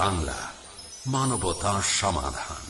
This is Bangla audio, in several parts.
বাংলা মানবতা সমাধান।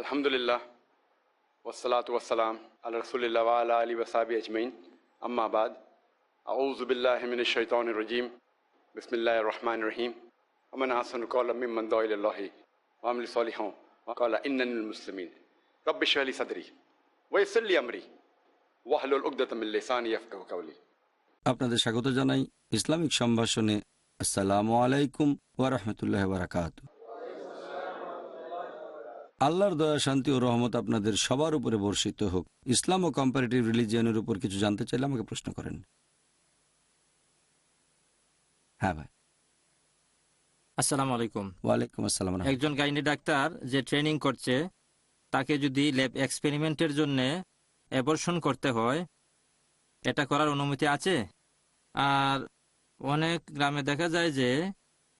আলহামদুলিল্লাহ ওসালাত ওয়াসালাম আল্লাহ রসুলিল্লা ওয়ালা আলী ওসাবি আজমাইন আম্মাবাদ আউজুবিল্লাহমিন শৈতান রজিম বিসমিল্লাহ রহমান রহিম আমান আহসন কল মিম্মন দৌল্লাহি ওয়ামলি সলিহ ওয়াকাল ইন্নানুল মুসলিমিন রব্বিশ আলী সাদরি ওয়েসল্লি আমরি ওয়াহলুল উকদতমিল্লিসান ইয়াফকাহু কাওলি আপনাদের স্বাগত জানাই ইসলামিক সম্ভাষণে আসসালামু আলাইকুম ওয়ারহমতুল্লাহ বারাকাত আল্লাহর দয়া শান্তি ও রহমত আপনাদের সবার উপরে বর্ষিত হোক। ইসলাম ও কম্পারেটিভ রিলিজিয়নের উপর কিছু জানতে চাইলে আমাকে প্রশ্ন করেন। হ্যাঁ ভাই। আসসালামু আলাইকুম। ওয়ালাইকুম আসসালাম একজন গাইনি ডাক্তার যে ট্রেনিং করছে তাকে যদি ল্যাব এক্সপেরিমেন্টের জন্য অ্যাবর্শন করতে হয় এটা করার অনুমতি আছে? আর অনেক গ্রামে দেখা যায় যে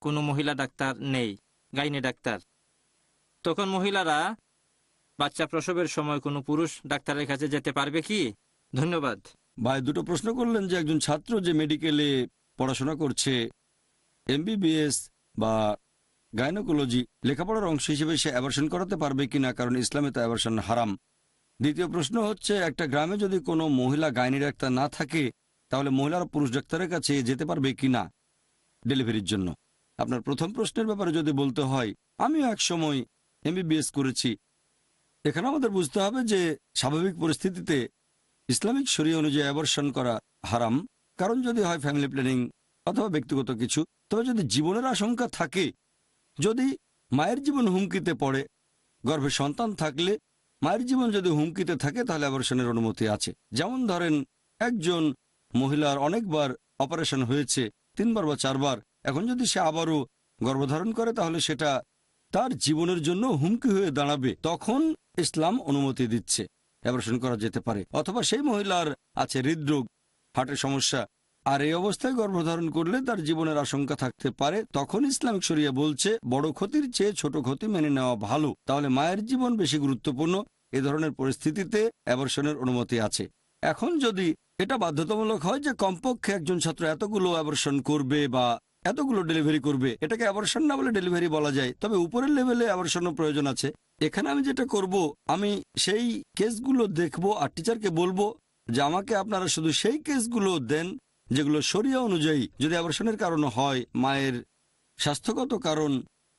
কোনো মহিলা ডাক্তার নেই গাইনি ডাক্তার। তখন মহিলারা, বাচ্চা প্রসবের সময় কোনো পুরুষ ডাক্তারের কাছে যেতে পারবে কি? ধন্যবাদ। ভাই, দুটো প্রশ্ন করলেন যে একজন ছাত্র যে মেডিকেলে পড়াশোনা করছে, এমবিবিএস বা গাইনোকোলজি, লেখাপড়ার অংশ হিসেবে সে অ্যাবার্শন করাতে পারবে কিনা, কারণ ইসলামে তো অ্যাবার্শন হারাম। দ্বিতীয় প্রশ্ন হচ্ছে, একটা গ্রামে যদি কোনো মহিলা গাইনি ডাক্তার না থাকে, তাহলে মহিলারা পুরুষ ডাক্তারের কাছে যেতে পারবে কিনা ডেলিভারির জন্য? আপনার প্রথম প্রশ্নের ব্যাপারে যদি বলতে হয়, আমিও এক সময় এমবিবিএস করেছি। এখানে আমাদের বুঝতে হবে যে স্বাভাবিক পরিস্থিতিতে ইসলামিক শরীয় অনুযায়ী অ্যাবর্শন করা হারাম। কারণ যদি হয় ফ্যামিলি প্ল্যানিং অথবা ব্যক্তিগত কিছু, তবে যদি জীবনের আশঙ্কা থাকে, যদি মায়ের জীবন হুমকিতে পড়ে, গর্ভে সন্তান থাকলে মায়ের জীবন যদি হুমকিতে থাকে, তাহলে অ্যাবর্শনের অনুমতি আছে। যেমন ধরেন, একজন মহিলার অনেকবার অপারেশন হয়েছে, তিনবার বা চারবার। এখন যদি সে আবারও গর্ভধারণ করে, তাহলে সেটা তার জীবনের জন্য হুমকি হয়ে দাঁড়াবে, তখন ইসলাম অনুমতি দিচ্ছে। অ্যাবর্শন করা যেতে পারে, অথবা সেই মহিলার আছে হৃদরোগ, হার্টের সমস্যা। আর এই অবস্থায় গর্ভধারণ করলে তার জীবনের আশঙ্কা থাকতে পারে, তখন ইসলামিক শরিয়া বলছে, বড় ক্ষতির চেয়ে ছোট ক্ষতি মেনে নেওয়া ভালো। তাহলে মায়ের জীবন বেশি গুরুত্বপূর্ণ। এ ধরনের পরিস্থিতিতে অ্যাবর্শনের অনুমতি আছে। এখন যদি এটা বাধ্যতামূলক হয় যে কমপক্ষে একজন ছাত্র এতগুলো অ্যাবর্শন করবে বা এতগুলো ডেলিভারি করবে? এটাকে অ্যাবর্শন না বলে ডেলিভারি বলা যায়। তবে উপরের লেভেলে অ্যাবর্শনও প্রয়োজন আছে। এখানে আমি যেটা করব, আমি সেই কেসগুলো দেখব আর টিচারকে বলব যে আমাকে আপনারা শুধু সেই কেসগুলো দেন যেগুলো শরিয়া অনুযায়ী যদি অ্যাবর্শনের কারণ হয়, মায়ের স্বাস্থ্যগত কারণ,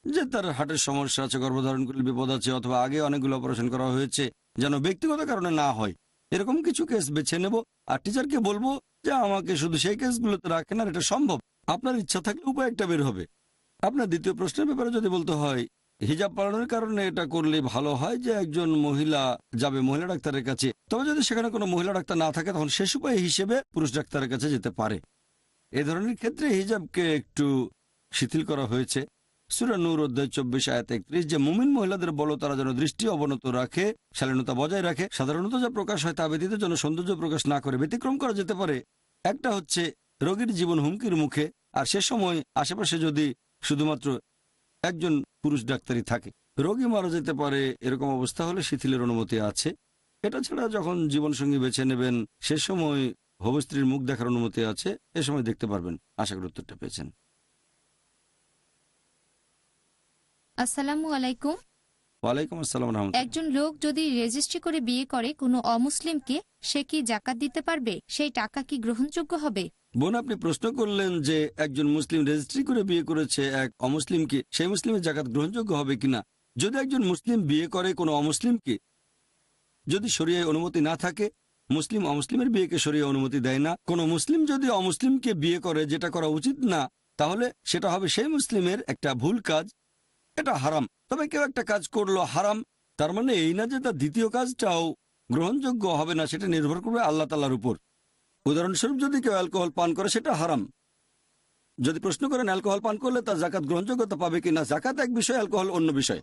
যে তার হার্টের সমস্যা আছে, গর্ভধারণ করলে বিপদ আছে, অথবা আগে অনেকগুলো অপারেশন করা হয়েছে, যেন ব্যক্তিগত কারণে না হয়, এরকম কিছু কেস বেছে নেব। আর টিচারকে বলব যে আমাকে শুধু সেই কেসগুলোতে রাখেন আর এটা সম্ভব। আপনার ইচ্ছা থাকলে উপায় একটা বের হবে। আপনার দ্বিতীয় প্রশ্নের ব্যাপারে যদি বলতে হয়, হিজাব পালনের কারণে এটা করলে ভালো হয় যে একজন মহিলা যাবে মহিলা ডাক্তারের কাছে? তবে যদি সেখানে কোনো মহিলা ডাক্তার না থাকে, তখন শেষ উপায় হিসেবে পুরুষ ডাক্তারের কাছে যেতে পারে। এ ধরনের ক্ষেত্রে হিজাবকে একটু শিথিল করা হয়েছে। সুরা নূর অধ্যায় চব্বিশ, আয়াত একত্রিশ, যে মুমিন মহিলাদের বলো, তারা যেন দৃষ্টি অবনত রাখে, শালীনতা বজায় রাখে, সাধারণত যা প্রকাশ হয় তা ব্যতীত যেন সৌন্দর্য প্রকাশ না করে ব্যতিক্রম করা যেতে পারে। একটা হচ্ছে রোগীর জীবন হুমকির মুখে, আর সে সময় আশেপাশে যদি শুধুমাত্র একজন পুরুষ ডাক্তারই থাকে, রোগী মারা যেতে পারে এরকম অবস্থা হলে শিথিলের অনুমতি আছে। এটা ছাড়া যখন জীবনসঙ্গী বেছে নেবেন, সে সময় হবু স্ত্রীর মুখ দেখার অনুমতি আছে, এ সময় দেখতে পারবেন। আশা করি উত্তরটা পেয়েছেন। আসসালামু আলাইকুম। ওয়ালাইকুম আসসালাম একজন লোক যদি রেজিস্ট্রি করে বিয়ে করে কোনো অমুসলিমকে সে কি জাকাত দিতে পারবে? সেই টাকা কি গ্রহণযোগ্য হবে? বোন আপনি প্রশ্ন করলেন যে একজন মুসলিম রেজিস্ট্রি করে বিয়ে করেছে এক অমুসলিমকে সেই মুসলিমের জাকাত গ্রহণযোগ্য হবে কিনা? যদি একজন মুসলিম বিয়ে করে কোনো অমুসলিমকে যদি শরিয়ায় অনুমতি না থাকে মুসলিম অমুসলিমের বিয়েকে শরিয়া অনুমতি দেয় না। কোনো মুসলিম যদি অমুসলিমকে বিয়ে করে যেটা করা উচিত না তাহলে সেটা হবে সেই মুসলিমের একটা ভুল কাজ। এটা হারাম। তবে কেউ একটা কাজ করল হারাম, তার মানে এই না যে তার দ্বিতীয় কাজটাও গ্রহণযোগ্য হবে না, সেটা নির্ভর করবে আল্লাহ তালার উপর। উদাহরণস্বরূপ যদি কেউ অ্যালকোহল পান করে, সেটা হারাম। যদি প্রশ্ন করেন, অ্যালকোহল পান করলে তার জাকাত গ্রহণযোগ্যতা পাবে কিনা জাকাত এক বিষয়, অ্যালকোহল অন্য বিষয়।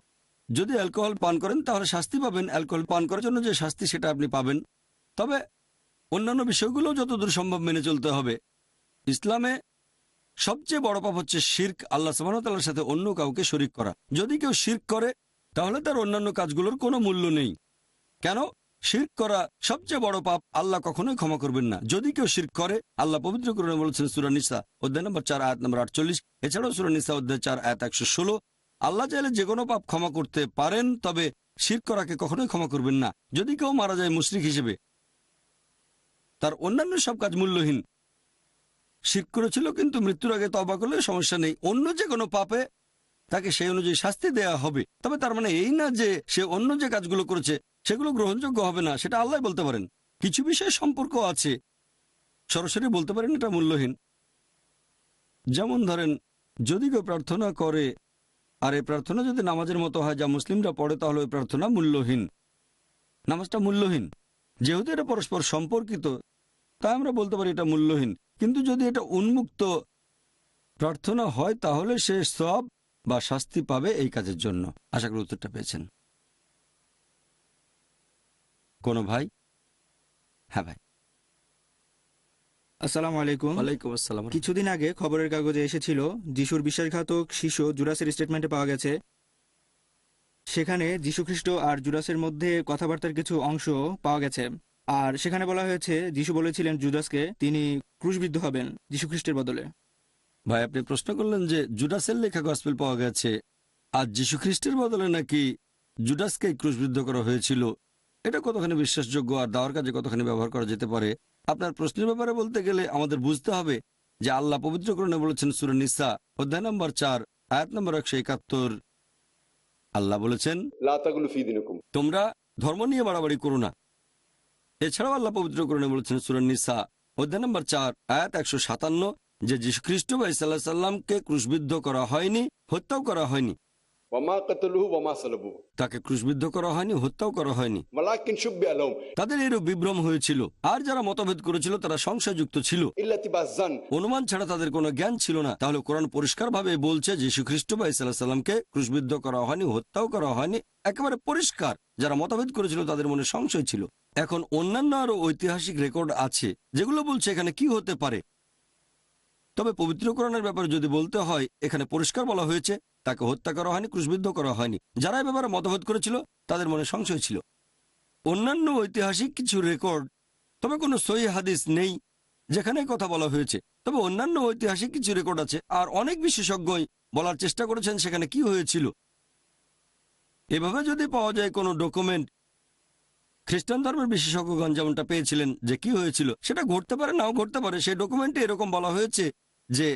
যদি অ্যালকোহল পান করেন, তাহলে শাস্তি পাবেন। অ্যালকোহল পান করার জন্য যে শাস্তি, সেটা আপনি পাবেন। তবে অন্যান্য বিষয়গুলো যতদূর সম্ভব মেনে চলতে হবে। ইসলামে সবচেয়ে বড় পাপ হচ্ছে শির্ক, আল্লাহ সুবাহতাল্লার সাথে অন্য কাউকে শরিক করা। যদি কেউ শির্ক করে, তাহলে তার অন্যান্য কাজগুলোর কোনো মূল্য নেই। কেন? শির্ক করা সবচেয়ে বড় পাপ, আল্লাহ কখনোই ক্ষমা করবেন না। যদি কেউ শির্ক করে, আল্লাহ পবিত্র করে বলেছেন সুরানিসা অধ্যায় নম্বর চার, আয়াত নম্বর আটচল্লিশ। এছাড়াও সুরানিসা অধ্যায় চার, আয়াত একশো ষোলো। আল্লাহ চাইলে যে কোনো পাপ ক্ষমা করতে পারেন, তবে শির করাকে কখনোই ক্ষমা করবেন না। যদি কেউ মারা যায় মুশরিক হিসেবে, তার অন্যান্য সব কাজ মূল্যহীন। শির করেছিল, কিন্তু মৃত্যুর আগে তবা করলে সমস্যা নেই। অন্য যে কোনো পাপে তাকে সেই অনুযায়ী শাস্তি দেয়া হবে। তবে তার মানে এই না যে সে অন্য যে কাজগুলো করেছে, সেগুলো গ্রহণযোগ্য হবে না, সেটা আল্লাহ বলতে পারেন। কিছু বিষয়ে সম্পর্ক আছে। সরাসরি বলতে পারেন, এটা মূল্যহীন। যেমন ধরেন, যদি কেউ প্রার্থনা করে, আর এই প্রার্থনা যদি নামাজের মতো হয়, যা মুসলিমরা পড়ে, তাহলে ওই প্রার্থনা মূল্যহীন। নামাজটা মূল্যহীন। যেহেতু এটা পরস্পর সম্পর্কিত, তাই আমরা বলতে পারি এটা মূল্যহীন। কিন্তু যদি এটা উন্মুক্ত প্রার্থনা হয় তাহলে সে সব বা শাস্তি পাবে এই কাজের জন্য। আশা করি উত্তরটা পেয়েছেন। কোনো ভাই? হ্যাঁ ভাই। আসসালামু আলাইকুম। ওয়ালাইকুম আসসালাম। কিছুদিন আগে খবরের কাগজে এসেছিল যিশুর বিশ্বাসঘাতক শিশু জুরাসের স্টেটমেন্টে পাওয়া গেছে। সেখানে যীশুখ্রিস্ট আর জুরাসের মধ্যে কথাবার্তার কিছু অংশ পাওয়া গেছে। আর সেখানে বলা হয়েছে যিশু বলেছিলেন জুদাসকে তিনি ক্রুশবিদ্ধ হবেন যীশুখ্রিস্টের বদলে। ভাই আপনি প্রশ্ন করলেন যে জুডাসের লেখা গসপেল পাওয়া গেছে আর যীশু খ্রিস্টের বদলে নাকি জুডাসকে ক্রুশবিদ্ধ করা হয়েছিল? এটা কতখানি বিশ্বাসযোগ্য আর দাওয়ার কাজে কতখানি ব্যবহার করা যেতে পারে? আপনার প্রশ্নের ব্যাপারে বলতে গেলে আমাদের বুঝতে হবে যে আল্লাহ পবিত্রকরণে বলেছেন সুর নিসা অধ্যায় নম্বর চার আয়াত নম্বর একশো একাত্তর। আল্লাহ বলেছেন তোমরা ধর্ম নিয়ে বাড়াবাড়ি করো না। এছাড়াও আল্লাহ পবিত্রকরণে বলেছেন সুর নিসা অধ্যায় নম্বর চার, আয়াত একশো সাতান্ন, যে যীশুখ্রিস্ট বা ইসাল্লাহ সাল্লামকে ক্রুশবিদ্ধ করা হয়নি, হত্যাও করা হয়নি। তাকে ক্রুশবিদ্ধ করা হয়নি হত্যাও করা হয়নি। তাদের এরূপ বিভ্রম হয়েছিল। আর যারা মতভেদ করেছিল তারা সংশয়যুক্ত ছিল। অনুমান ছাড়া তাদের কোনো জ্ঞান ছিল না। তাহলে কোরআন পরিষ্কারভাবে বলছে যীশু খ্রিস্ট বা ইসাল্লাহ সাল্লামকে ক্রুশবিদ্ধ করা হয়নি হত্যাও করা হয়নি একেবারে পরিষ্কার। যারা মতভেদ করেছিল তাদের মনে সংশয় ছিল। এখন অন্যান্য আরও ঐতিহাসিক রেকর্ড আছে যেগুলো বলছে এখানে কি হতে পারে। তবে পবিত্র কোরআনের ব্যাপারে যদি বলতে হয় এখানে পরিষ্কার বলা হয়েছে তাকে হত্যা করা হয়নি, ক্রুশবিদ্ধ করা হয়নি। যারা ব্যাপারে মতভেদ করেছিল, তাদের মনে সংশয় ছিল। অন্যান্য ঐতিহাসিক কিছু রেকর্ড তবে কোনো সহি হাদিস নেই যেখানে কথা বলা হয়েছে। তবে অন্যান্য ঐতিহাসিক কিছু রেকর্ড আছে, আর অনেক বিশেষজ্ঞই বলার চেষ্টা করেছেন সেখানে কি হয়েছিল। এভাবে যদি পাওয়া যায় কোনো ডকুমেন্ট খ্রিস্টান ধর্মের বিশেষজ্ঞগণ যেমনটা পেয়েছিলেন যে কি হয়েছিল, সেটা ঘটতে পারে, নাও ঘটতে পারে। সেই ডকুমেন্টে এরকম বলা হয়েছে যে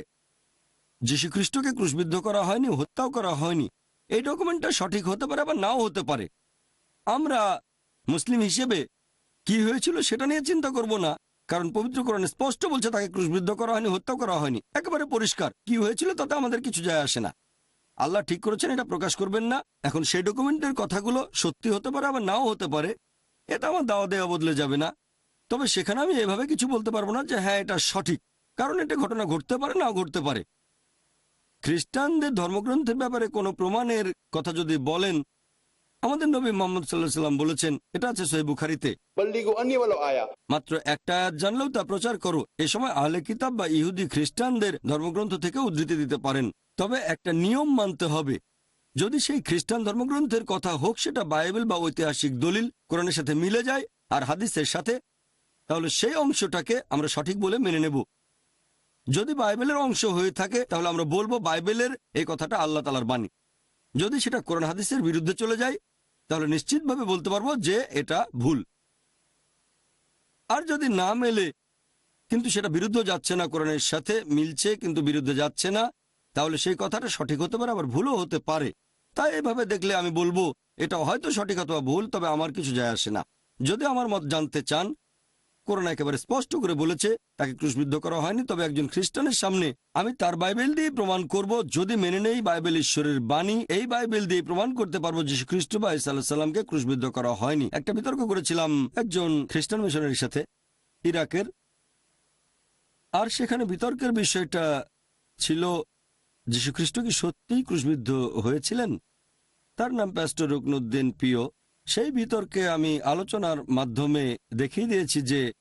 খ্রিস্টকে ক্রুশবিদ্ধ করা হয়নি, হত্যাও করা হয়নি। এই ডকুমেন্টটা সঠিক হতে পারে আবার নাও হতে পারে। আমরা মুসলিম হিসেবে কি হয়েছিল সেটা নিয়ে চিন্তা করব না, কারণ পবিত্র কোরআনে স্পষ্ট বলছে তাকে ক্রুশবিদ্ধ করা হয়নি হত্যা করা হয়নি। একেবারে পরিষ্কার। কি হয়েছিল তাতে আমাদের কিছু যায় আসে না। আল্লাহ ঠিক করেছেন, এটা প্রকাশ করবেন না। এখন সেই ডকুমেন্টের কথাগুলো সত্যি হতে পারে আবার নাও হতে পারে এটা আমার দাওয়া দেওয়া বদলে যাবে না। তবে সেখানে আমি এভাবে কিছু বলতে পারব না যে হ্যাঁ এটা সঠিক। কারণ এটা ঘটনা ঘটতে পারে, নাও ঘটতে পারে। খ্রিস্টানদের ধর্মগ্রন্থের ব্যাপারে কোনো প্রমাণের কথা যদি বলেন আমাদের নবী মোহাম্মদ সাল্লাহ সাল্লাম বলেছেন এটা আছে সহি বুখারিতে। মাত্র একটা আয়াত জানলেও তা প্রচার করো এ সময় আহলে কিতাব বা ইহুদি খ্রিস্টানদের ধর্মগ্রন্থ থেকে উদ্ধৃতি দিতে পারেন। তবে একটা নিয়ম মানতে হবে যদি সেই খ্রিস্টান ধর্মগ্রন্থের কথা হোক সেটা বাইবেল বা ঐতিহাসিক দলিল কোরআনের সাথে মিলে যায় আর হাদিসের সাথে তাহলে সেই অংশটাকে আমরা সঠিক বলে মেনে নেব। যদি বাইবেলের অংশ হয়ে থাকে, তাহলে আমরা বলব বাইবেলের এই কথাটা আল্লাহ তালার বাণী। যদি সেটা কোরআন হাদিসের বিরুদ্ধে চলে যায়, তাহলে নিশ্চিতভাবে বলতে পারব যে এটা ভুল। আর যদি না মেলে, কিন্তু সেটা বিরুদ্ধ যাচ্ছে না কোরআনের সাথে, মিলছে কিন্তু বিরুদ্ধে যাচ্ছে না, তাহলে সেই কথাটা সঠিক হতে পারে, আবার ভুলও হতে পারে। তাই এভাবে দেখলে আমি বলব, এটা হয়তো সঠিক অথবা ভুল, তবে আমার কিছু যায় আসে না। যদি আমার মত জানতে চান কোরআন একেবারে স্পষ্ট করে বলেছে, তাকে ক্রুশবিদ্ধ করা হয়নি, তবে একজন খ্রিস্টানের সামনে আমি তার বাইবেল দিয়ে প্রমাণ করব, যদি মেনে নেই বাইবেল ঈশ্বরের বাণী, এই বাইবেল দিয়ে প্রমাণ করতে পারব যীশু খ্রিস্ট বা ইসাল্লাহ সাল্লামকে ক্রুশবিদ্ধ করা হয়নি। একটা বিতর্ক করেছিলাম একজন খ্রিস্টান মিশনারির সাথে, ইরাকের। আর সেখানে বিতর্কের বিষয়টা ছিল, যীশুখ্রিস্ট কি সত্যিই ক্রুশবিদ্ধ হয়েছিলেন? তার নাম প্যাস্টর রুকনুদ্দিন পিও। সেই বিতর্কে আমি আলোচনার মাধ্যমে দেখিয়ে দিয়েছি যে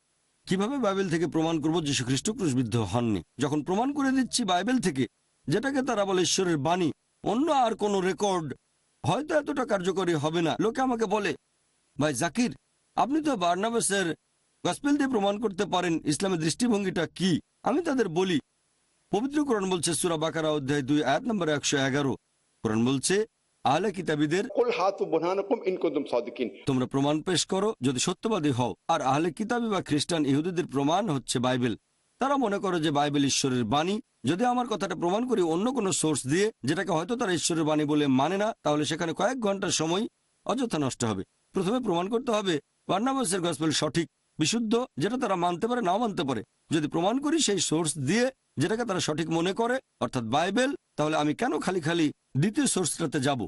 কীভাবে বাইবেল থেকে প্রমাণ করব করব যীশুখ্রিস্ট ক্রুশবিদ্ধ হননি। যখন প্রমাণ করে দিচ্ছি বাইবেল থেকে, যেটাকে তারা বলে ঈশ্বরের বাণী, অন্য আর কোনো রেকর্ড হয়তো এতটা কার্যকরী হবে না। লোকে আমাকে বলে, ভাই জাকির, আপনি তো বার্নাবাসের গসপেল দিয়ে প্রমাণ করতে পারেন, ইসলামের দৃষ্টিভঙ্গিটা কি? আমি তাদের বলি পবিত্র কোরআন বলছে সুরা বাকারা অধ্যায় দুই, আয়াত নম্বর একশো এগারো। কোরআন বলছে আহলে কিতাবীদের তোমরা প্রমাণ পেশ করো যদি সত্যবাদী হও। আর আহলে কিতাবী বা খ্রিস্টান ইহুদিদের প্রমাণ হচ্ছে বাইবেল। তারা মনে করে যে বাইবেল ঈশ্বরের বাণী। যদি আমার কথাটা প্রমাণ করি অন্য কোনো সোর্স দিয়ে যেটাকে হয়তো তারা ঈশ্বরের বাণী বলে মানে না তাহলে সেখানে কয়েক ঘণ্টার সময় অযথা নষ্ট হবে। প্রথমে প্রমাণ করতে হবে বার্নাবাসের গসপেল সঠিক বিশুদ্ধ যেটা তারা মানতে পারে না মানতে পারে। যদি প্রমাণ করি সেই সোর্স দিয়ে যেটাকে তারা সঠিক মনে করে অর্থাৎ বাইবেল তাহলে আমি কেন খালি খালি দ্বিতীয় সোর্সটাতে যাব।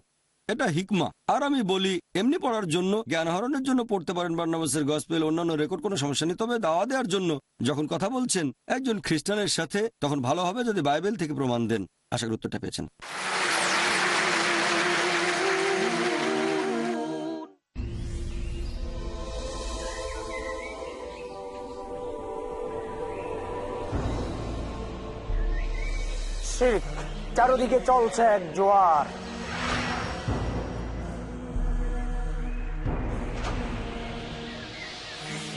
এটা হিকমা। আর আমি বলি, এমনি পড়ার জন্য, জ্ঞান আহরণের জন্য পড়তে পারেন বার্নাবাসের গসপেল অন্যান্য রেকর্ড কোনো সমস্যা নেই। তবে দাওয়া দেওয়ার জন্য, যখন কথা বলছেন, একজন খ্রিস্টানের সাথে, তখন ভালো হবে যদি বাইবেল থেকে প্রমাণ দেন। আশা করি উত্তরটা পেয়েছেন। শির্ক চারদিকে চলছে এক জোয়ার।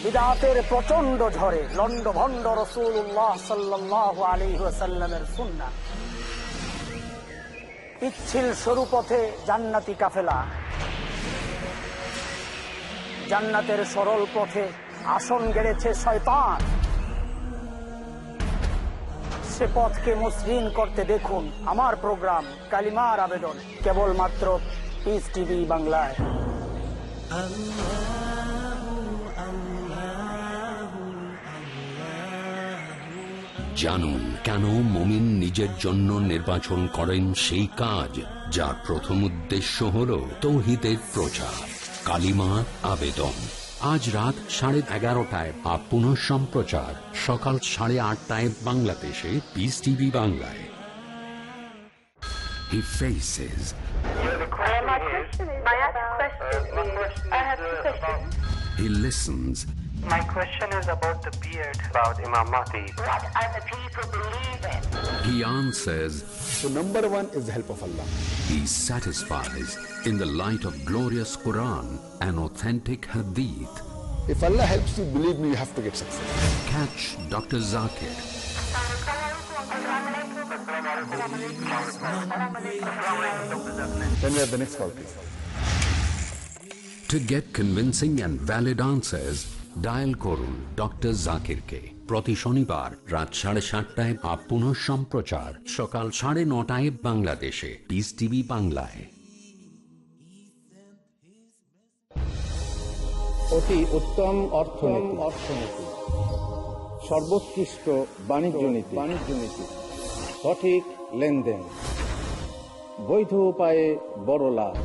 বিদাতের প্রচণ্ড ঝড়ে লন্ড ভন্ড রসুল্লাহ সাল্লাহ আলী সাল্লামের সুন্না পিচ্ছিল সরু পথে জান্নাতি কাফেলা। জান্নাতের সরল পথে আসন গেড়েছে শয়তান। সে পথকে মসৃণ করতে দেখুন আমার প্রোগ্রাম, কালিমার আবেদন, কেবলমাত্র পিস টিভি বাংলায়। জানুন কেন মমিন নিজের জন্য নির্বাচন করেন সেই কাজ, যার প্রথম উদ্দেশ্য হল তৌহিদের প্রচার কালিমা আবেদন। আজ রাত সাড়ে এগারোটায় বা পুনঃ সম্প্রচার সকাল সাড়ে আটটায় বাংলাদেশে পিস টিভি বাংলায় He faces, My question is, my question is, I have two questions. he listens, My question is about the beard, about Imam Mahdi. What are the people believe in? he answers, So number one is the help of Allah. he satisfies in the light of glorious Quran and authentic Hadith. If Allah helps you, believe me, you have to get success. Catch Dr. Zakir Then we have the next call, please. To get convincing and valid answers, dial করুন ডক্টর জাকিরকে। প্রতি শনিবার রাত সাড়ে সাতটায় আপ পুনঃ সম্প্রচার। সকাল সাড়ে নটায় বাংলাদেশে। পিস টিভি বাংলায়। অতি উত্তম অর্থনীতি। অর্থনীতি সর্বোৎকৃষ্ট বাণিজ্য নীতি বাণিজ্য নীতি। সঠিক লেনদেন। বৈধ উপায়ে বড় লাভ।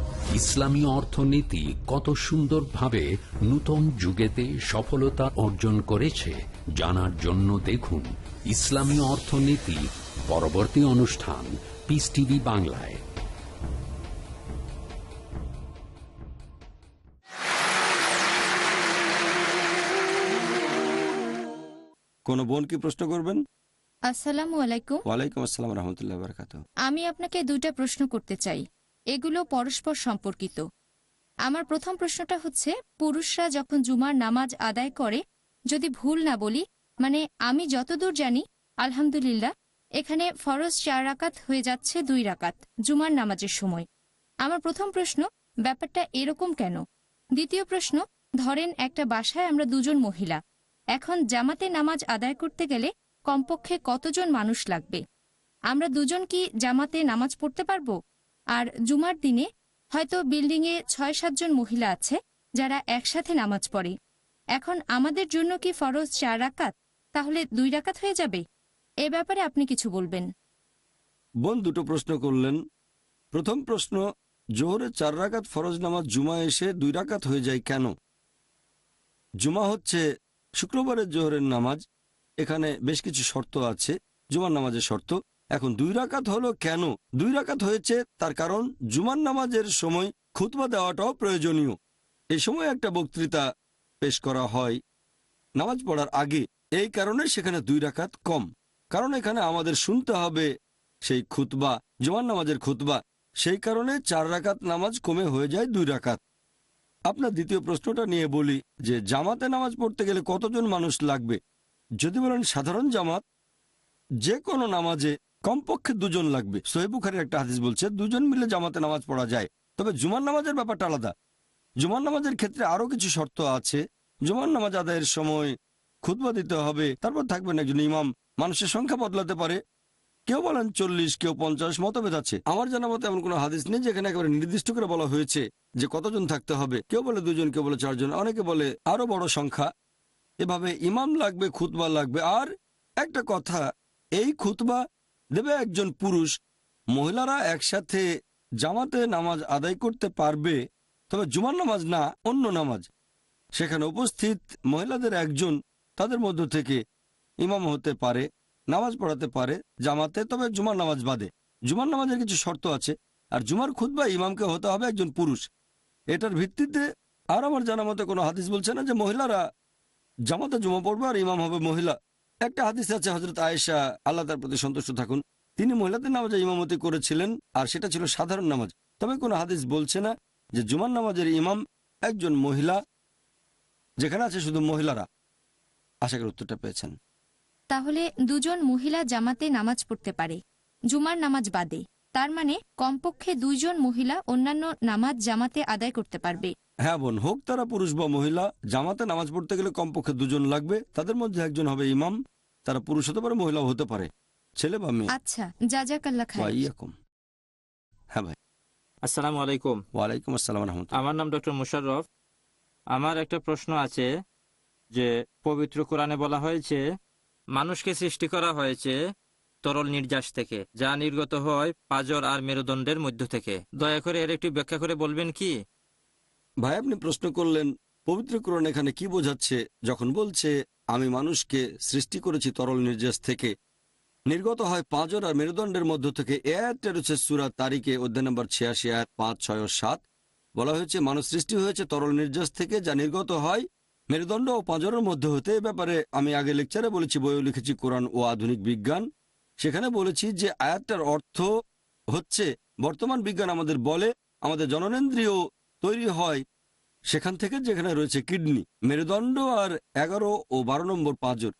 ইসলামী অর্থনীতি কত সুন্দরভাবে নূতন যুগেতে সফলতা অর্জন করেছে জানার জন্য দেখুন ইসলামী অর্থনীতি পরবর্তী অনুষ্ঠান পিস টিভি বাংলায়। কোনো বোন কি প্রশ্ন করবেন? আসসালামু আলাইকুম। ওয়ালাইকুম আসসালাম রহমতুল্লাহ বারকাত আমি আপনাকে দুইটা প্রশ্ন করতে চাই। এগুলো পরস্পর সম্পর্কিত। আমার প্রথম প্রশ্নটা হচ্ছে, পুরুষরা যখন জুমার নামাজ আদায় করে, যদি ভুল না বলি মানে আমি যতদূর জানি, আলহামদুলিল্লাহ, এখানে ফরজ চার রাকাত হয়ে যাচ্ছে দুই রাকাত, জুমার নামাজের সময়। আমার প্রথম প্রশ্ন, ব্যাপারটা এরকম কেন? দ্বিতীয় প্রশ্ন, ধরেন একটা বাসায় আমরা দুজন মহিলা। এখন জামাতে নামাজ আদায় করতে গেলে কমপক্ষে কতজন মানুষ লাগবে? আমরা দুজন কি জামাতে নামাজ পড়তে পারব? আর জুমার দিনে হয়তো বিল্ডিংয়ে ছয় সাতজন মহিলা আছে, যারা একসাথে নামাজ পড়ে। এখন আমাদের জন্য কি ফরজ চার রাকাত? তাহলে দুই রাকাত হয়ে যাবে? এ ব্যাপারে আপনি কিছু বলবেন। বোন, দুটো প্রশ্ন করলেন। প্রথম প্রশ্ন জোহরে চার রাকাত ফরজ নামাজ জুমা এসে দুই রাকাত হয়ে যায় কেন? জুমা হচ্ছে শুক্রবারের জোহরের নামাজ, এখানে বেশ কিছু শর্ত আছে, জুমার নামাজের শর্ত। এখন দুই রাকাত হলো কেন? দুই রাকাত হয়েছে তার কারণ জুমার নামাজের সময় খুতবা দেওয়াটাও প্রয়োজনীয়। এই সময় একটা বক্তৃতা পেশ করা হয়। নামাজ পড়ার আগে এই কারণে সেখানে দুই রাকাত কম। কারণ এখানে আমাদের শুনতে হবে সেই খুতবা জুমান নামাজের খুতবা। সেই কারণে চার রাকাত নামাজ কমে হয়ে যায় দুই রাকাত। আপনার দ্বিতীয় প্রশ্নটা নিয়ে বলি যে, জামাতে নামাজ পড়তে গেলে কতজন মানুষ লাগবে? যদি বলেন সাধারণ জামাত, যে কোনো নামাজে কমপক্ষে দুজন লাগবে। সোহেবুখারের একটা হাদিস বলছে, দুজন মিলে জামাতে নামাজ পড়া যায়। তবে জুমার নামাজের ব্যাপারটা আলাদা। জুমার নামাজের ক্ষেত্রে আরও কিছু শর্ত আছে। জুমার নামাজ আদায়ের সময় খুতবা দিতে হবে, তারপর থাকবেন একজন ইমাম। মানুষের সংখ্যা বদলাতে পারে। কেউ বলেন চল্লিশ, কেউ পঞ্চাশ, মতভেদ আছে। আমার জানা মতো এমন কোনো হাদিস নেই যেখানে একেবারে নির্দিষ্ট করে বলা হয়েছে যে কতজন থাকতে হবে। কেউ বলে দুজন, কেউ বলে চারজন। অনেকে বলে আরও বড় সংখ্যা। এভাবে ইমাম লাগবে, খুতবা লাগবে। আর একটা কথা, এই খুতবা দেবে একজন পুরুষ, মহিলারা একসাথে জামাতে নামাজ আদায় করতে পারবে, তবে জুমার নামাজ না, অন্য নামাজ। সেখানে উপস্থিত মহিলাদের একজন তাদের মধ্য থেকে ইমাম হতে পারে, নামাজ পড়াতে পারে, জামাতে, তবে জুমার নামাজ বাদে। জুমার নামাজের কিছু শর্ত আছে, আর জুমার খুতবা ইমামকে হতে হবে একজন পুরুষ। এটার ভিত্তিতে আর আমার জানা মতে কোনো হাদিস বলছে না যে মহিলারা জামাতে জুমা পড়বে আর ইমাম হবে মহিলা। একটা হাদিস আছে হজরত আয়েশা, আল্লাহ তার প্রতি সন্তুষ্ট থাকুন। তিনি মহিলাদের নামাজে ইমামতি করেছিলেন, আর সেটা ছিল সাধারণ নামাজ। তবে কোনো হাদিস বলছে না যে জুমার নামাজের ইমাম একজন মহিলা, যেখানে আছে শুধু মহিলারা। আশা করি উত্তরটা পেয়েছেন। তাহলে দুজন মহিলা জামাতে নামাজ পড়তে পারে, জুমার নামাজ বাদে। তার মানে কমপক্ষে দুইজন মহিলা অন্যান্য নামাজ জামাতে আদায় করতে পারবে। হ্যাঁ বোন হোক তারা পুরুষ বা মহিলা জামাতে নামাজ পড়তে গেলে কমপক্ষে দুজন লাগবে তাদের মধ্যে একজন হবে ইমাম তারা পুরুষ হতে পারে মহিলাও হতে পারে। ছেলে বা মেয়ে। আচ্ছা জাজাকাল্লা খাই ওয়াইয়াকুম। হ্যাঁ ভাই। আসসালামু আলাইকুম। ওয়ালাইকুম আসসালাম রহমতুল্লাহ। আমার নাম ডক্টর মুশাররফ। আমার একটা প্রশ্ন আছে যে পবিত্র কোরআনে বলা হয়েছে মানুষকে সৃষ্টি করা হয়েছে তরল নির্যাস থেকে, যা নির্গত হয় পাজর আর মেরুদণ্ডের মধ্য থেকে। দয়া করে এর একটু ব্যাখ্যা করে বলবেন কি? ভাই, আপনি প্রশ্ন করলেন পবিত্র কোরআন এখানে কি বোঝাচ্ছে? যখন বলছে, আমি মানুষকে সৃষ্টি করেছি তরল নির্যাস থেকে, নির্গত হয় পাঁচর আর মেরুদণ্ডের মধ্য থেকে। এয়ারটা রয়েছে সুরা তারিখে অধ্যায় নম্বর ছিয়াশি এক পাঁচ, ছয় সাত বলা হয়েছে, মানুষ সৃষ্টি হয়েছে তরল নির্যাস থেকে, যা নির্গত হয় মেরুদণ্ড ও পাঁজরের মধ্যে হতে। ব্যাপারে আমি আগে লেকচারে বলেছি, বইও লিখেছি কোরআন ও আধুনিক বিজ্ঞান। সেখানে বলেছি যে আয়াতটার অর্থ হচ্ছে, বর্তমান বিজ্ঞান আমাদের বলে, আমাদের জননেন্দ্রিয় তৈরি হয় সেখান থেকে যেখানে রয়েছে কিডনি, মেরুদণ্ড আর এগারো ও বারো নম্বর পাঁজর।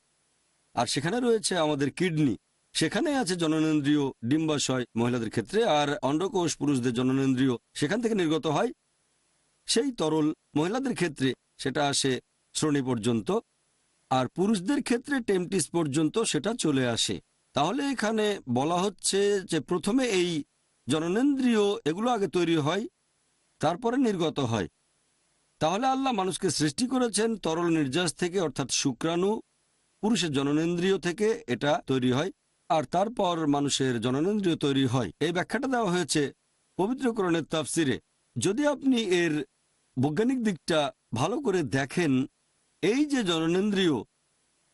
আর সেখানে রয়েছে আমাদের কিডনি। সেখানে আছে জননেন্দ্রিয় ডিম্বাশয় মহিলাদের ক্ষেত্রে, আর অন্ডকোষ পুরুষদের জননেন্দ্রিয় সেখান থেকে নির্গত হয়। সেই তরল মহিলাদের ক্ষেত্রে সেটা আসে শ্রোণী পর্যন্ত, আর পুরুষদের ক্ষেত্রে টেমটিস পর্যন্ত সেটা চলে আসে। তাহলে এখানে বলা হচ্ছে যে প্রথমে এই জননেন্দ্রিয় এগুলো আগে তৈরি হয়, তারপরে নির্গত হয়। তাহলে আল্লাহ মানুষকে সৃষ্টি করেছেন তরল নির্যাস থেকে, অর্থাৎ শুক্রাণু, পুরুষের জননেন্দ্রিয় থেকে এটা তৈরি হয়, আর তারপর মানুষের জননেন্দ্রিয় তৈরি হয়। এই ব্যাখ্যাটা দেওয়া হয়েছে পবিত্রকরণের তাফসিরে। যদি আপনি এর বৈজ্ঞানিক দিকটা ভালো করে দেখেন, এই যে জননেন্দ্রিয়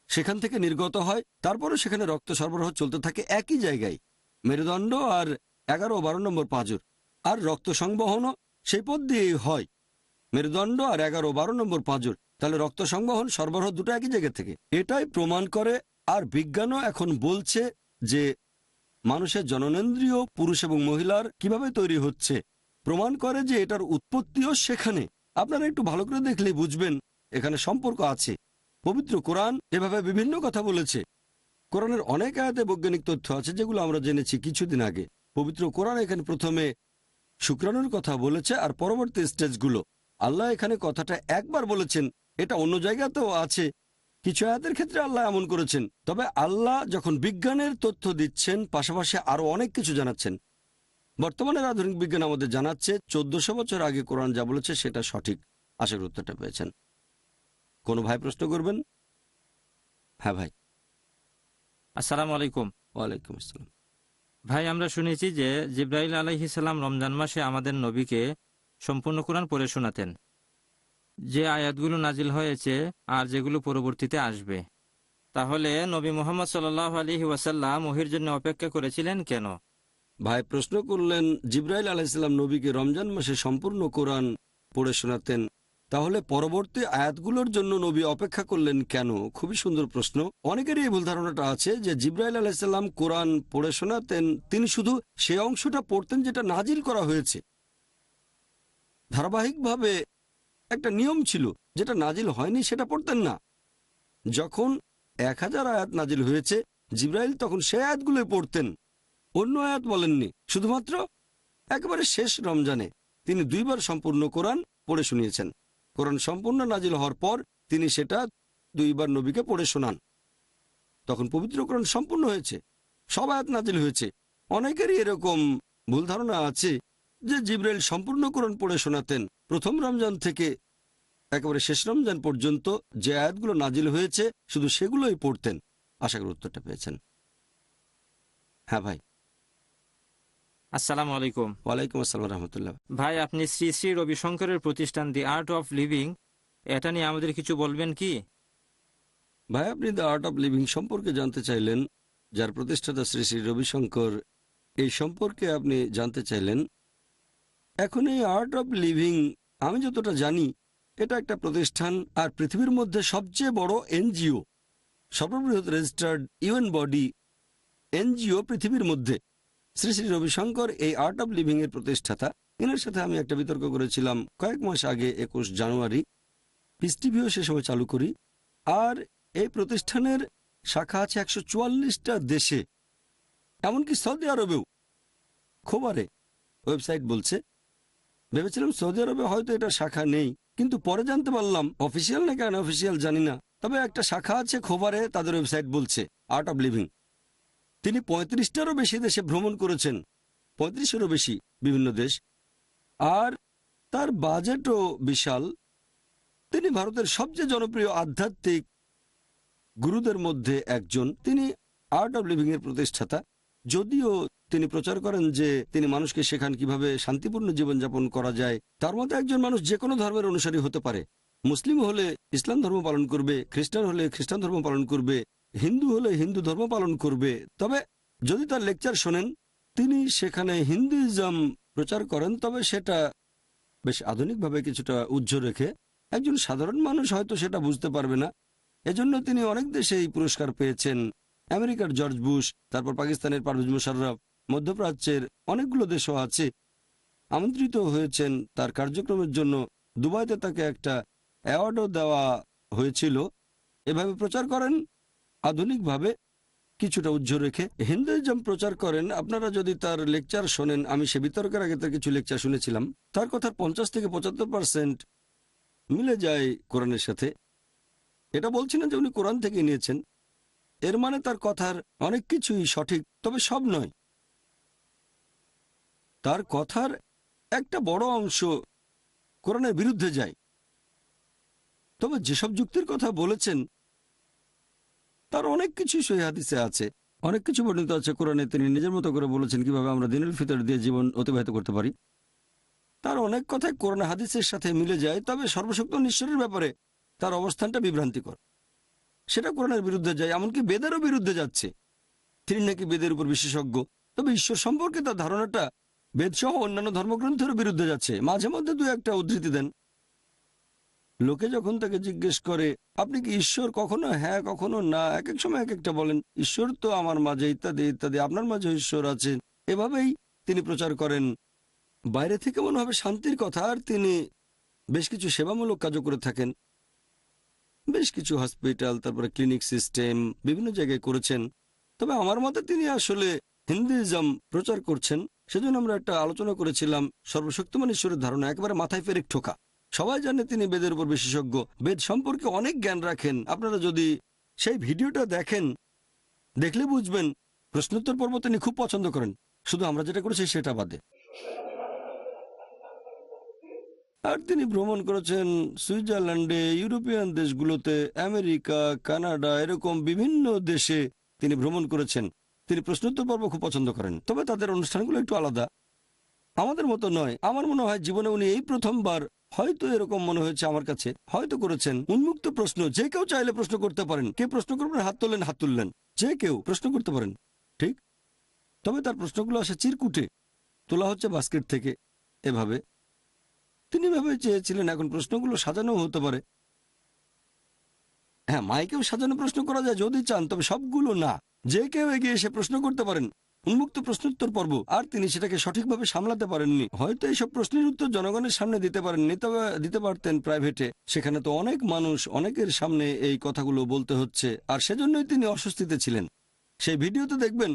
সেখান থেকে নির্গত হয়, তারপরে সেখানে রক্ত সরবরাহ চলতে থাকে একই জায়গায়। মেরুদণ্ড আর এগারো বারো নম্বর পাঁজর। আর রক্ত সংবহনও সেই পথ দিয়েই হয়। মেরুদণ্ড আর এগারো বারো নম্বর পাঁজর। তাহলে রক্ত সংবহন, সরবরাহ দুটো একই জায়গা থেকে। এটাই প্রমাণ করে আর বিজ্ঞানও এখন বলছে যে মানুষের জননেন্দ্রিয়, পুরুষ এবং মহিলার কীভাবে তৈরি হচ্ছে। প্রমাণ করে যে এটার উৎপত্তিও সেখানে। আপনারা একটু ভালো করে দেখলেই বুঝবেন, এখানে সম্পর্ক আছে। পবিত্র কোরআন এভাবে বিভিন্ন কথা বলেছে। কোরআনের অনেক আয়াতে বৈজ্ঞানিক তথ্য আছে যেগুলো আমরা জেনেছি কিছুদিন আগে। পবিত্র কোরআন এখানে প্রথমে শুক্রাণুর কথা বলেছে আর পরবর্তী স্টেজগুলো। আল্লাহ এখানে কথাটা একবার বলেছেন, এটা অন্য জায়গাতেও আছে। কিছু আয়াতের ক্ষেত্রে আল্লাহ এমন করেছেন, তবে আল্লাহ যখন বিজ্ঞানের তথ্য দিচ্ছেন, পাশাপাশি আরও অনেক কিছু জানাচ্ছেন। বর্তমানের আধুনিক বিজ্ঞান আমাদের জানাচ্ছে, চোদ্দশো বছর আগে কোরআন যা বলেছে সেটা সঠিক। আশা উত্তরটা পেয়েছেন। কোনো ভাই প্রশ্ন করবেন? হ্যাঁ ভাই। আসসালামু আলাইকুম। ওয়ালাইকুম আসসালাম। ভাই আমরা শুনেছি যে জিব্রাইল আলাইহিসাল্লাম রমজান মাসে আমাদের নবীকে সম্পূর্ণ কোরআন পড়ে শোনাতেন। যে আয়াতগুলো নাজিল হয়েছে আর যেগুলো পরবর্তীতে আসবে। তাহলে নবী মোহাম্মদ সাল্লাহ আলী ওয়াসাল্লাম ওহির জন্য অপেক্ষা করেছিলেন কেন? ভাই প্রশ্ন করলেন জিব্রাইল আলাইসাল্লাম নবীকে রমজান মাসে সম্পূর্ণ কোরআন পড়ে শোনাতেন তাহলে পরবর্তী আয়াতগুলোর জন্য নবী অপেক্ষা করলেন কেন? খুবই সুন্দর প্রশ্ন। অনেকেরই এই ভুল ধারণাটা আছে যে জিব্রাইল আলাইসাল্লাম কোরআন পড়ে শোনাতেন, তিনি শুধু সে অংশটা পড়তেন যেটা নাজিল করা হয়েছে। ধারাবাহিকভাবে একটা নিয়ম ছিল, যেটা নাজিল হয়নি সেটা পড়তেন না। যখন এক হাজার আয়াত নাজিল হয়েছে, জিব্রাইল তখন সে আয়াতগুলোই পড়তেন। অন্য আয়াত বলেননি, শুধুমাত্র একেবারে শেষ রমজানে তিনি দুইবার সম্পূর্ণ কোরআন পড়ে শুনিয়েছেন। কোরআন সম্পূর্ণ নাজিল হওয়ার পর তিনি সেটা দুইবার নবীকে পড়ে শোনান। তখন পবিত্র কোরআন সম্পূর্ণ হয়েছে, সব আয়াত নাজিল হয়েছে। অনেকেরই এরকম ভুল ধারণা আছে যে জিব্রাইল সম্পূর্ণ কোরআন পড়ে শোনাতেন। প্রথম রমজান থেকে একেবারে শেষ রমজান পর্যন্ত যে আয়াতগুলো নাজিল হয়েছে, শুধু সেগুলোই পড়তেন। আশা করি উত্তরটা পেয়েছেন। হ্যাঁ ভাই। আসসালামু আলাইকুম। ওয়ালাইকুম আসসালাম রহমতুল্লাহ। ভাই আপনি শ্রী শ্রী রবিশঙ্করের প্রতিষ্ঠান দি আর্ট অফ লিভিং এটা নিয়ে আমাদের কিছু বলবেন কি? ভাই আপনি দ্য আর্ট অফ লিভিং সম্পর্কে জানতে চাইলেন যার প্রতিষ্ঠাতা শ্রী শ্রী রবিশঙ্কর এই সম্পর্কে আপনি জানতে চাইলেন এখন এই আর্ট অফ লিভিং আমি যতটা জানি এটা একটা প্রতিষ্ঠান আর পৃথিবীর মধ্যে সবচেয়ে বড় এনজিও সর্ববৃহৎ রেজিস্টার্ড ইউএন বডি এনজিও পৃথিবীর মধ্যে। শ্রী শ্রী রবিশঙ্কর এই আর্ট অফ লিভিং এর প্রতিষ্ঠাতা। এনার সাথে আমি একটা বিতর্ক করেছিলাম কয়েক মাস আগে, একুশ জানুয়ারি। পিস টিভিও সে সময় চালু করি। আর এই প্রতিষ্ঠানের শাখা আছে একশো চুয়াল্লিশটা দেশে। এমনকি সৌদি আরবেও। খোবারে। ওয়েবসাইট বলছে। ভেবেছিলাম সৌদি আরবে হয়তো এটা শাখা নেই। কিন্তু পরে জানতে পারলাম, অফিসিয়াল নাকি আনঅফিসিয়াল জানি না। তবে একটা শাখা আছে খোবারে, তাদের ওয়েবসাইট বলছে আর্ট অফ লিভিং তিনি পঁয়ত্রিশটারও বেশি দেশে ভ্রমণ করেছেন। পঁয়ত্রিশেরও বেশি বিভিন্ন দেশ। আর তার বাজেটও বিশাল। তিনি ভারতের সবচেয়ে জনপ্রিয় আধ্যাত্মিক গুরুদের মধ্যে একজন। তিনি আর্ট অব লিভিং এর প্রতিষ্ঠাতা। যদিও তিনি প্রচার করেন যে তিনি মানুষকে শেখান কীভাবে শান্তিপূর্ণ জীবনযাপন করা যায়, তার মধ্যে একজন মানুষ যে কোনো ধর্মের অনুসারী হতে পারে। মুসলিম হলে ইসলাম ধর্ম পালন করবে, খ্রিস্টান হলে খ্রিস্টান ধর্ম পালন করবে হিন্দু হলে হিন্দু ধর্ম পালন করবে। তবে যদি তার লেকচার শোনেন, তিনি সেখানে হিন্দুইজম প্রচার করেন, তবে সেটা বেশ আধুনিকভাবে কিছুটা উজ্জ্বল রেখে একজন সাধারণ মানুষ হয়তো সেটা বুঝতে পারবে না। এজন্য তিনি অনেক দেশে এই পুরস্কার পেয়েছেন। আমেরিকার জর্জ বুশ, তারপর পাকিস্তানের পারভেজ মুশাররফ, মধ্যপ্রাচ্যের অনেকগুলো দেশও আছে। আমন্ত্রিত হয়েছেন তার কার্যক্রমের জন্য। দুবাইতে তাকে একটা অ্যাওয়ার্ডও দেওয়া হয়েছিল। এভাবে প্রচার করেন আধুনিকভাবে কিছুটা উজ্জ্বল রেখে হিন্দুইজম প্রচার করেন। আপনারা যদি তার লেকচার শোনেন, আমি সে বিতর্কের আগে তার কিছু লেকচার শুনেছিলাম। তার কথার পঞ্চাশ থেকে পঁচাত্তর পার্সেন্ট মিলে যায় কোরআনের সাথে। এটা বলছি না যে উনি কোরআন থেকে নিয়েছেন। এর মানে তার কথার অনেক কিছুই সঠিক, তবে সব নয়। তার কথার একটা বড় অংশ কোরআনের বিরুদ্ধে যায়। তবে যেসব যুক্তির কথা বলেছেন তার অনেক কিছুই সহি হাদিসে আছে। অনেক কিছু বর্ণিত আছে। কোরআনে তিনি নিজের মতো করে বলেছেন কীভাবে আমরা দিনের ফিতর দিয়ে জীবন অতিবাহিত করতে পারি। তার অনেক কথাই কোরআন হাদিসের সাথে মিলে যায়, তবে সর্বশক্ত ঈশ্বরের ব্যাপারে তার অবস্থানটা বিভ্রান্তিকর। সেটা কোরআনের বিরুদ্ধে যায়, এমনকি বেদেরও বিরুদ্ধে যাচ্ছে। তিনি নাকি বেদের উপর বিশেষজ্ঞ, তবে ঈশ্বর সম্পর্কে তার ধারণাটা বেদসহ অন্যান্য ধর্মগ্রন্থেরও বিরুদ্ধে যাচ্ছে। মাঝে মধ্যে দু একটা উদ্ধৃতি দেন। লোকে যখন তাকে জিজ্ঞেস করে, আপনি কি ঈশ্বর কখনো? হ্যাঁ কখনো না। এক এক সময় এক একটা বলেন, ঈশ্বর তো আমার মাঝে, ইত্যাদি ইত্যাদি। আপনার মাঝে ঈশ্বর আছেন। এভাবেই তিনি প্রচার করেন। বাইরে থেকে মনে হবে শান্তির কথা, আর তিনি বেশ কিছু সেবামূলক কাজও করে থাকেন। বেশ কিছু হসপিটাল, তারপরে ক্লিনিক সিস্টেম বিভিন্ন জায়গায় করেছেন। তবে আমার মতে তিনি আসলে হিন্দুইজম প্রচার করছেন। সেজন্য আমরা একটা আলোচনা করেছিলাম, সর্বশক্তিমান ঈশ্বরের ধারণা, একেবারে মাথায় পেরেক ঠোকা। সবাই জানে তিনি বেদের উপর বিশেষজ্ঞ। বেদ সম্পর্কে অনেক জ্ঞান রাখেন। আপনারা যদি সেই ভিডিওটা দেখেন, দেখলে বুঝবেন প্রশ্নোত্তর পর্ব তিনি খুব পছন্দ করেন। শুধু আমরা যেটা করেছি সেটা বাদে। আর তিনি ভ্রমণ করেছেন সুইজারল্যান্ডে, ইউরোপিয়ান দেশগুলোতে, আমেরিকা, কানাডা, এরকম বিভিন্ন দেশে তিনি ভ্রমণ করেছেন। তিনি প্রশ্নোত্তর পর্ব খুব পছন্দ করেন। তবে তাদের অনুষ্ঠানগুলো একটু আলাদা। আমাদের মতো নয়। আমার মনে হয় জীবনে উনি এই প্রথমবার হয়তো এরকম মনে হয়েছে আমার কাছে। হয়তো করেছেন। উন্মুক্ত প্রশ্ন। যে কেউ চাইলে প্রশ্ন করতে পারেন। কে প্রশ্ন করবেন হাত তুললেন হাত তুললেন। যে কেউ প্রশ্ন করতে পারেন। ঠিক? তবে তার প্রশ্নগুলো আসে চিরকুটে। তোলা হচ্ছে বাস্কেট থেকে এভাবে। তিনি ভেবে চেয়েছিলেন এখন প্রশ্নগুলো সাজানো হতে পারে। হ্যাঁ মাইকেও সাজানো প্রশ্ন করা যায় যদি চান, তবে সবগুলো না। যে কেউ এগিয়ে এসে প্রশ্ন করতে পারেন। উন্মুক্ত প্রশ্নোত্তর পর্ব। আর তিনি সেটাকে সঠিকভাবে সামলাতে পারেননি। হয়তো এইসব প্রশ্নের উত্তর জনগণের সামনে দিতে পারেননি, তবে দিতে পারতেন প্রাইভেটে। সেখানে তো অনেক মানুষ অনেকের সামনে এই কথাগুলো বলতে হচ্ছে, আর সেজন্যই তিনি অস্বস্তিতে ছিলেন। সেই ভিডিওতে দেখবেন,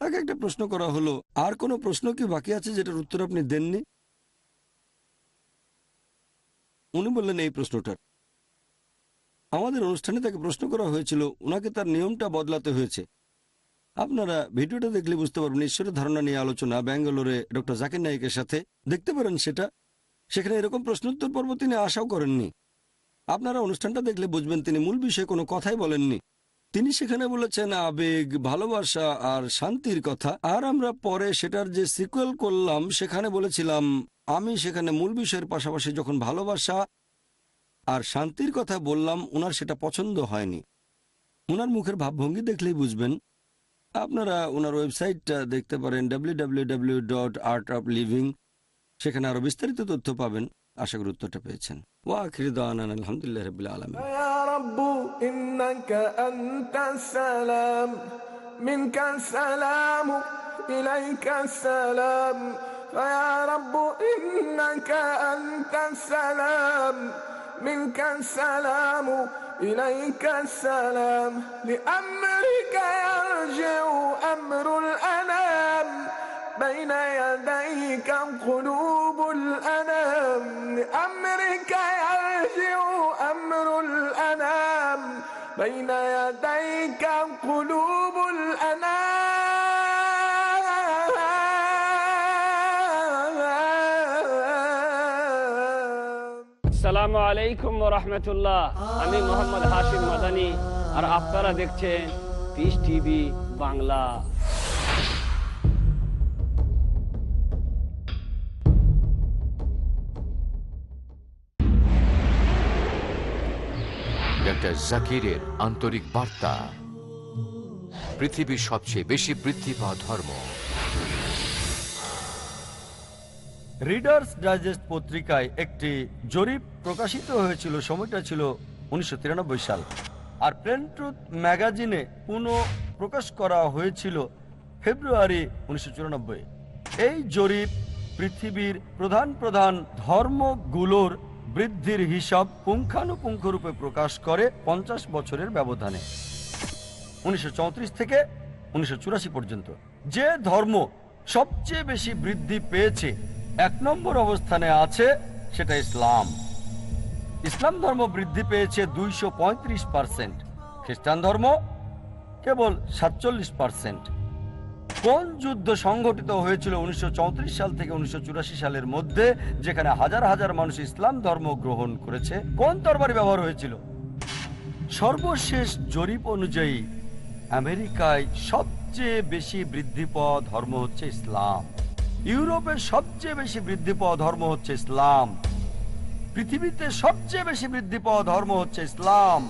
তাকে একটা প্রশ্ন করা হলো, আর কোনো প্রশ্ন কি বাকি আছে যেটার উত্তর আপনি দেননি? উনি বললেন, এই প্রশ্নটার। আমাদের অনুষ্ঠানে তাকে প্রশ্ন করা হয়েছিল ওনাকে তার নিয়মটা বদলাতে হয়েছে। আপনারা ভিডিওটা দেখলে বুঝতে পারবেন, ঈশ্বরের ধারণা নিয়ে আলোচনা, ব্যাঙ্গালোরে ডক্টর জাকির নাইকের সাথে দেখতে পারেন সেটা। সেখানে এরকম প্রশ্নোত্তর পর্ব তিনি আশাও করেননি। আপনারা অনুষ্ঠানটা দেখলে বুঝবেন তিনি মূল বিষয়ে কোনো কথাই বলেননি। তিনি সেখানে বলেছেন, আবেগ, ভালোবাসা আর শান্তির কথা। আর আমরা পরে সেটার যে সিকুয়েল করলাম, সেখানে বলেছিলাম, আমি সেখানে মূল বিষয়ের পাশাপাশি যখন ভালোবাসা আর শান্তির কথা বললাম ওনার সেটা পছন্দ হয়নি। ওনার মুখের ভাবভঙ্গি দেখলেই বুঝবেন আপনারা ওনার ওয়েবসাইটটা দেখতে পারেন W dot art of living সেখানে আরো বিস্তারিত তথ্য পাবেন আশা করি উত্তরটা পেয়েছেন ওয়া আখিরি দাওয়ানা আলহামদুলিল্লাহ রাব্বিল আলামিন يا رب إنك أنت السلام منك السلام إليك السلام فيا رب إنك أنت السلام منك السلام إليك السلام لأمرك يرجع أمر الأنام بين يديك قلوب الأنام لأمرك يرجع أمر الأنام بين يديك قلوب الأنام সালামু আলাইকুম রহমতুল্লাহ আমি মোহাম্মদ হাশিম মাদানি আর আপনারা দেখছেন পিস টিভি বাংলা ডক্টর জাকিরের আন্তরিক বার্তা। পৃথিবীর সবচেয়ে বেশি বৃদ্ধি পাওয়া ধর্ম। রিডার্স ডাইজেস্ট পত্রিকায় একটি জরিপ প্রকাশিত হয়েছিল সময়টা ছিল উনিশশো তিরানব্বই সাল। আর প্লেনট্রুথ ম্যাগাজিনে পুনঃ প্রকাশ করা হয়েছিল ফেব্রুয়ারি উনিশশো চুরানব্বই। এই জরিপ পৃথিবীর প্রধান প্রধান ধর্মগুলোর বৃদ্ধির হিসাব পুঙ্খানুপুঙ্খরূপে প্রকাশ করে পঞ্চাশ বছরের ব্যবধানে। উনিশশো চৌত্রিশ থেকে উনিশশো চুরাশি পর্যন্ত। যে ধর্ম সবচেয়ে বেশি বৃদ্ধি পেয়েছে, এক নম্বর অবস্থানে আছে সেটা ইসলাম। ইসলাম ধর্ম বৃদ্ধি পেয়েছে দুইশো পঁয়ত্রিশ খ্রিস্টান ধর্ম কেবল সাতচল্লিশ কোন যুদ্ধ সংঘটিত হয়েছিল উনিশশো চৌত্রিশ সাল থেকে উনিশশো চুরাশি সালের মধ্যে, যেখানে হাজার হাজার মানুষ ইসলাম ধর্ম গ্রহণ করেছে? কোন তরবারি ব্যবহার হয়েছিল? সর্বশেষ জরিপ অনুযায়ী, আমেরিকায় সবচেয়ে বেশি বৃদ্ধি পাওয়া ধর্ম হচ্ছে ইসলাম। ইউরোপের সবচেয়ে বেশি বৃদ্ধি পাওয়া ধর্ম হচ্ছে ইসলাম। পৃথিবীতে সবচেয়ে বেশি বৃদ্ধি পাওয়া ধর্ম হচ্ছে ইসলাম।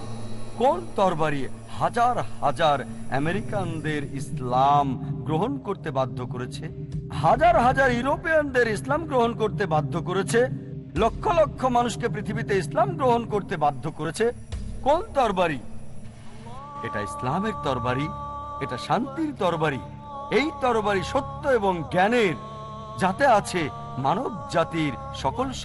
কোন তরবারি হাজার হাজার আমেরিকানদের ইসলাম গ্রহণ করতে বাধ্য করেছে? হাজার হাজার ইউরোপিয়ানদের ইসলাম গ্রহণ করতে বাধ্য করেছে? লক্ষ লক্ষ মানুষকে পৃথিবীতে ইসলাম গ্রহণ করতে বাধ্য করেছে? কোন তরবারি? এটা ইসলামের তরবারি, এটা শান্তির তরবারি। এই তরবারি সত্য এবং জ্ঞানের, যাতে আছে মানব জাতির সকল